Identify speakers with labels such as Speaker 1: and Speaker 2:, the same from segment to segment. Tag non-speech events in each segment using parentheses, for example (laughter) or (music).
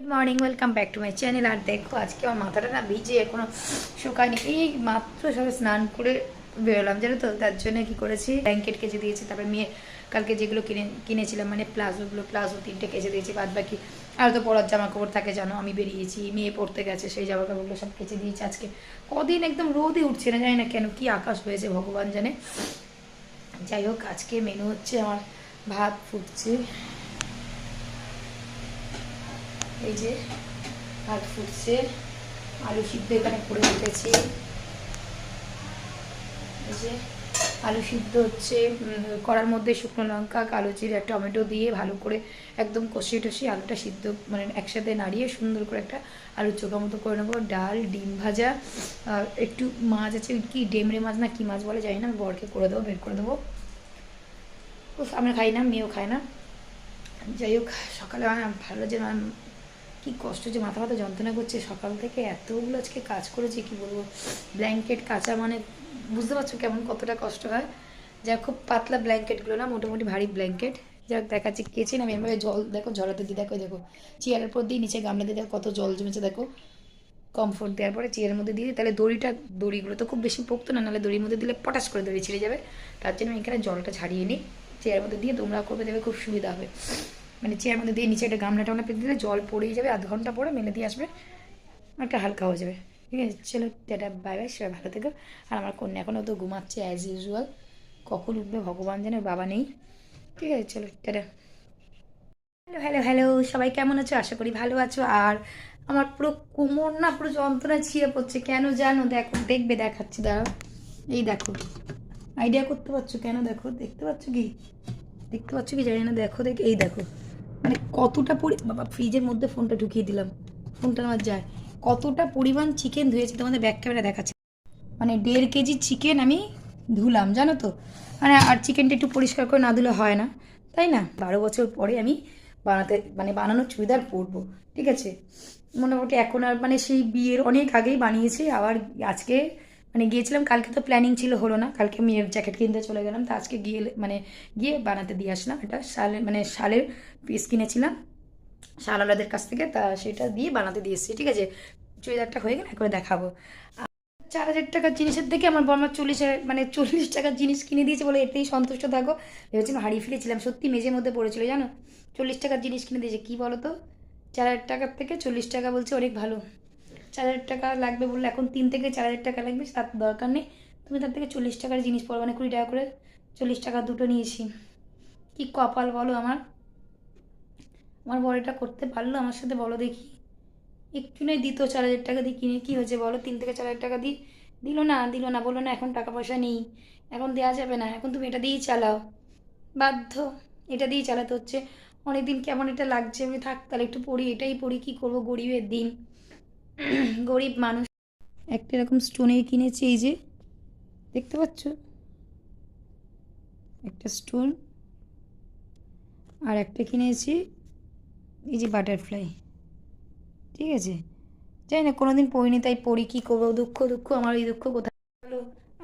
Speaker 1: Good morning welcome back to my channel আর দেখো, আজকে আমার মাথাটা না ভিজে, এখনও শুকায়নি। এই মাত্র সবে স্নান করে বেরোলাম, জানো তো? তার জন্য কি করেছি? ব্ল্যাঙ্কেট কেচে দিয়েছি, তারপরে মেয়ে কালকে যেগুলো কিনে, কিনেছিলাম মানে প্লাজোগুলো, প্লাজো তিনটে কেচে দিয়েছি, বাদ বাকি আর তো পরার জামা কাপড় থাকে, জানো? আমি বেরিয়েছি, মেয়ে পড়তে গেছে, সেই জামা কাপড়গুলো সব কেচে দিয়েছি আজকে। কদিন একদম রোদই উঠছে না, জানি না কেন, কি আকাশ হয়েছে, ভগবান জানে। যাই হোক, আজকে মেনু হচ্ছে আমার ভাত ফুটছে। এই যে ভাত ফুটছে, আলু সিদ্ধ এখানে করে রেখেছি এই যে আলু সিদ্ধ হচ্ছে কড়ার মধ্যে শুকনো লঙ্কা, কালো জিরে টমেটো দিয়ে ভালো করে একদম কষিয়ে টষিয়ে আলুটা সিদ্ধ মানে একসাথে নাড়িয়ে সুন্দর করে একটা আলুর চোখা মতো করে নেব। ডাল, ডিম ভাজা একটু মাছ আছে, কি ডেমরে মাছ না কি মাছ বলে জানি না বরকে করে দেবো, বের করে দেবো। আমরা খাই না, মেয়েও খায় না। যাই হোক, সকালে ভালো আমার কি কষ্ট যে মাথা মাথা যন্ত্রণা করছে। সকাল থেকে এতগুলো আজকে কাজ করেছি, কি বলব? ব্ল্যাঙ্কেট, কাঁচা মানে বুঝতে পারছ কেমন কতটা কষ্ট হয়? যা খুব পাতলা ব্ল্যাঙ্কেটগুলো না, মোটামুটি ভারী ব্ল্যাঙ্কেট। যাক দেখাচ্ছি। কেচে না আমি এভাবে জল, দেখো, ঝরাতে দিই, দেখো দেখো। চেয়ারের পর দিয়ে নিচে গামলা দিয়ে দেখো, কত জল জমেছে, দেখো। কমফোর্ট দেওয়ার পরে চেয়ারের মধ্যে দিয়ে তাহলে দড়িটা, দড়িগুলো তো খুব বেশি পোক্ত না, নাহলে দড়ির মধ্যে দিলে পটাশ করে দড়ি ছিঁড়ে যাবে। তার জন্য আমি এখানে জলটা ছাড়িয়ে নিই। চেয়ারের মধ্যে দিয়ে তোমরা করবে দেবে খুব সুবিধা হবে। মানে চেয়ার মধ্যে দিয়ে নিচে একটা গামলা টামলা পেতে দিলে জল পড়েই যাবে, আধ ঘণ্টা পরে মেলে দিয়ে আসবে একটা হালকা হয়ে যাবে। ঠিক আছে, চলো এটা বাই বাই সবাই ভালো থেকো। আর আমার কন্যা এখনও তো ঘুমাচ্ছে অ্যাজ ইউজুয়াল কখন উঠবে ভগবান জানে বাবা নেই। ঠিক আছে, চলো, টাটা। হ্যালো হ্যালো হ্যালো, সবাই কেমন আছো? আশা করি ভালো আছো। আর আমার পুরো কোমর না, পুরো যন্ত্রণা ছিঁড়ে পড়ছে। কেন জানো? দেখো, দেখবে, দেখাচ্ছি, দাঁড়াও। এই দেখো আইডিয়া করতে পারছ কেন? দেখো, দেখতে পাচ্ছ কি? দেখতে পাচ্ছ কি? জানি না, দেখো, দেখ, এই দেখো। মানে কতটা পরি, বাবা, ফ্রিজের মধ্যে ফোনটা ঢুকিয়ে দিলাম। ফোনটা আমার যায়। কতটা পরিমাণ চিকেন ধুয়েছি তোমাদের ব্যাক ক্যামেরা দেখাচ্ছে। মানে দেড় কেজি চিকেন আমি ধুলাম, জানো তো? মানে আর চিকেনটা একটু পরিষ্কার করে না ধুলে হয় না, তাই না? বারো বছর পরে আমি বানাতে মানে বানানোর চুড়িদার পরবো, ঠিক আছে? মোটামুটি এখন আর মানে সেই বিয়ের অনেক আগেই বানিয়েছি, আবার আজকে মানে গিয়েছিলাম, কালকে তো প্ল্যানিং ছিল, হলো না। কালকে মেয়ের জ্যাকেট কিনতে চলে গেলাম। তো আজকে গিয়ে মানে গিয়ে বানাতে দিয়ে আসলাম এটা শালের মানে শালের পিস কিনেছিলাম। শালালাদের কাছ থেকে, তা সেটা দিয়ে বানাতে দিয়ে এসেছি, ঠিক আছে? চুড়িদারটা হয়ে গেলে একবার দেখাবো। চার হাজার টাকার জিনিসের থেকে আমার বর্মা চল্লিশ মানে চল্লিশ টাকার জিনিস কিনে দিয়েছে বলে এতেই সন্তুষ্ট থাকো ভেবেছিলাম হারিয়ে ফেলেছিলাম। সত্যি মেঝের মধ্যে পড়েছিল, জানো? চল্লিশ টাকার জিনিস কিনে দিয়েছে, কী বলো তো চার হাজার টাকার থেকে চল্লিশ টাকা বলছে, অনেক ভালো। চার হাজার টাকা লাগবে বললে এখন তিন থেকে চার হাজার টাকা লাগবে তার দরকার নেই। তুমি তার থেকে চল্লিশ টাকার জিনিস পড়ো মানে কুড়ি টাকা করে চল্লিশ টাকা দুটো নিয়েছি। কি কপাল বলো আমার। আমার বড় এটা করতে পারল, আমার সাথে বলো দেখি। একটু নয় দিত চার হাজার টাকা দিয়ে কিনে, কী হয়েছে বলো? তিন থেকে চার হাজার টাকা দিয়ে দিল না দিল না, বলল না, এখন টাকা পয়সা নেই। এখন দেওয়া যাবে না, এখন তুমি এটা দিয়েই চালাও। বাধ্য, এটা দিয়েই চালাতে হচ্ছে। অনেক দিন কেমন এটা লাগছে, আমি থাক তাহলে একটু পড়ি, এটাই পড়ি, কী করব গরিবের দিন। (clears throat) গরিব মানুষ। একটা এরকম স্টোনের কিনেছি, এই যে, দেখতে পাচ্ছ? একটা স্টোন আর একটা কিনেছি, এই যে বাটারফ্লাই ঠিক আছে? জানি না, কোনোদিন পড়িনি, তাই পড়ি, কী করব, দুঃখ দুঃখ, আমার এই দুঃখ কোথায়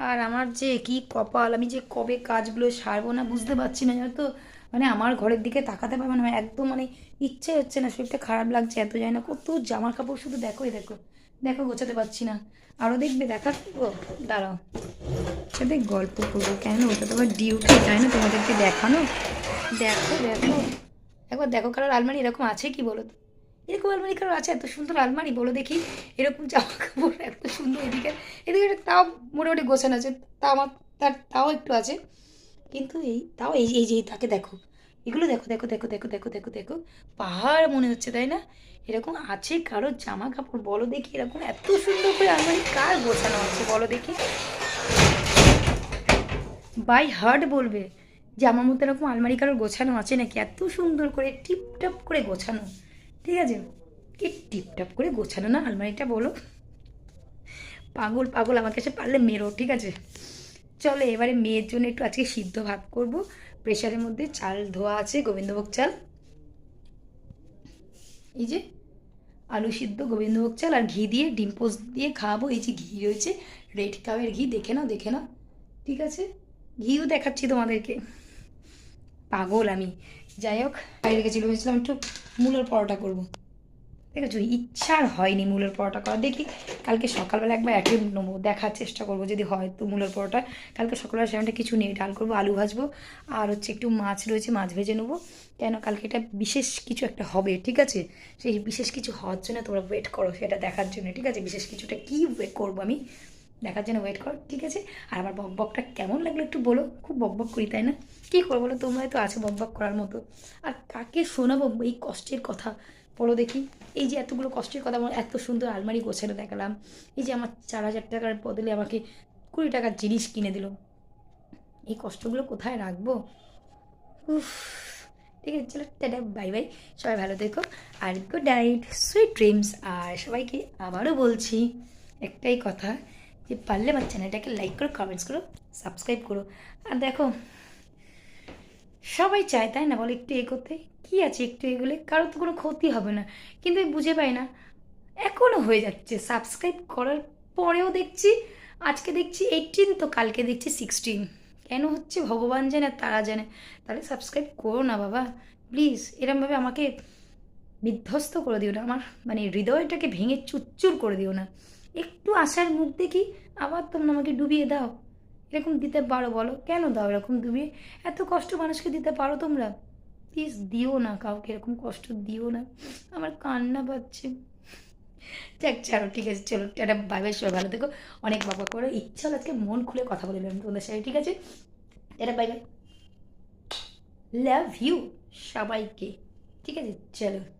Speaker 1: আর আমার যে কি কপাল, আমি যে কবে কাজগুলো সারবো না, বুঝতে পারছি না, জানো তো? মানে আমার ঘরের দিকে তাকাতে পারবে না একদম মানে ইচ্ছে হচ্ছে না, শরীরটা খারাপ লাগছে এত যায় না, কত জামা কাপড় শুধু দেখো, এই দেখো দেখো গোছাতে পারছি না। আরও দেখবে, দেখা ও দাঁড়াও। সাথে গল্প করব কেন, ওটা তো আমার ডিউটি তাই না? তোমাদেরকে দেখানো? দেখো দেখো। একবার দেখো কারোর আলমারি এরকম আছে কি বলো তো? এরকম আলমারি কারোর আছে? এত সুন্দর আলমারি, বলো দেখি। এরকম জামা কাপড়, এত সুন্দর এদিকে এদিকে তাও মোটামুটি গোছানো আছে তা আমার, তার, তাও একটু আছে। কিন্তু এই, তাও এই এই যে তাকে দেখো। এগুলো দেখো দেখো দেখো দেখো দেখো দেখো দেখো। পাহাড় মনে হচ্ছে, তাই না? এরকম আছে কারোর জামা কাপড় বলো দেখি এরকম এত সুন্দর করে আলমারি কার গোছানো আছে, বলো দেখি। বাই হার্ট বলবে যে আমার মধ্যে এরকম আলমারি কারোর গোছানো আছে নাকি? এত সুন্দর করে টিপটাপ করে গোছানো। ঠিক আছে? কি টিপটাপ করে গোছানো না আলমারিটা, বলো? পাগল পাগল, আমাকে এসে পারলে মেরো, ঠিক আছে? চলো এবারে মেয়ের জন্য একটু আজকে সিদ্ধ ভাত করব। প্রেশারের মধ্যে চাল ধোয়া আছে, গোবিন্দভোগ চাল। এই যে আলু সিদ্ধ, গোবিন্দভোগ চাল আর ঘি দিয়ে, ডিম পোস্ট দিয়ে খাওয়াবো। এই যে ঘি রয়েছে, রেড কাউয়ের ঘি, দেখে নাও দেখে নাও। ঠিক আছে? ঘিও দেখাচ্ছি তোমাদেরকে। পাগল আমি। যাই হোক, বাইরে গেছিল, ভেবেছিলাম একটু মূলোর পরোটা করব। দেখেছ? ইচ্ছা আর হয়নি মূলের পরোটা করা দেখি কালকে সকালবেলা একবার অ্যাটেম্প নেব দেখার চেষ্টা করব, যদি হয় তো মূলের পরোটা। কালকে সকালবেলা সেখানটা কিছু নেই, ডাল করব, আলু ভাজবো, আর হচ্ছে একটু মাছ রয়েছে, মাছ ভেজে নেব। কেন কালকে এটা বিশেষ কিছু একটা হবে, ঠিক আছে? সেই বিশেষ কিছু হওয়ার জন্য তোমরা ওয়েট করো, সেটা দেখার জন্য, ঠিক আছে? বিশেষ কিছুটা কী করব আমি? দেখার জন্য ওয়েট করো, ঠিক আছে? আর আমার বক বকটা কেমন লাগল একটু বলো, খুব বক বক করি, তাই না? কী করব বলো তোমরাই তো আছে বক বক করার মতো। আর কাকে শোনাবো এই কষ্টের কথা? বলো দেখি। এই যে এতগুলো কষ্টের কথা, আমার এত সুন্দর আলমারি গোছানো দেখালাম। এই যে আমার চার হাজার টাকার বদলে আমাকে কুড়ি টাকার জিনিস কিনে দিল। এই কষ্টগুলো কোথায় রাখব? উফ, ঠিক আছে, চলো বাই বাই সবাই ভালো থেকো, আর গুড নাইট সুইট ড্রিমস আর সবাইকে আবারও বলছি, একটাই কথা যে পারলে আমার চ্যানেলটাকে লাইক করো কমেন্টস করো সাবস্ক্রাইব করো। আর দেখো, সবাই চায়, তাই না বলো, একটু এগোতে? কী আছে একটু এগোলে? কারোর তো কোনো ক্ষতি হবে না। কিন্তু আমি বুঝে পাই না। এখনও হয়ে যাচ্ছে। সাবস্ক্রাইব করার পরেও দেখছি, আজকে দেখছি এইটিন তো কালকে দেখছি সিক্সটিন কেন হচ্ছে? ভগবান জানে, তারা জানে। তাহলে সাবস্ক্রাইব করো না বাবা। প্লিজ এরমভাবে আমাকে বিধ্বস্ত করে দিও না। আমার মানে হৃদয়টাকে ভেঙে চুরচুর করে দিও না। একটু আশার মুখ দেখি আবার তোমরা আমাকে ডুবিয়ে দাও। এরকম দিতে পারো বলো। কেন দাও এরকম ডুবিয়ে? এত কষ্ট মানুষকে দিতে পারো তোমরা? প্লিজ দিও না কাউকে, এরকম কষ্ট দিও না। আমার কান্না পাচ্ছে। যাক, ছাড়ো, ঠিক আছে, চলো একটা বাইবের সবাই ভালো থেকো। অনেক বাবা করে। ইচ্ছা হলো আজকে মন খুলে কথা বলে নিলাম তোমাদের সাথে, ঠিক আছে? এটা বাই বাই লাভ ইউ সবাইকে। ঠিক আছে? চলো।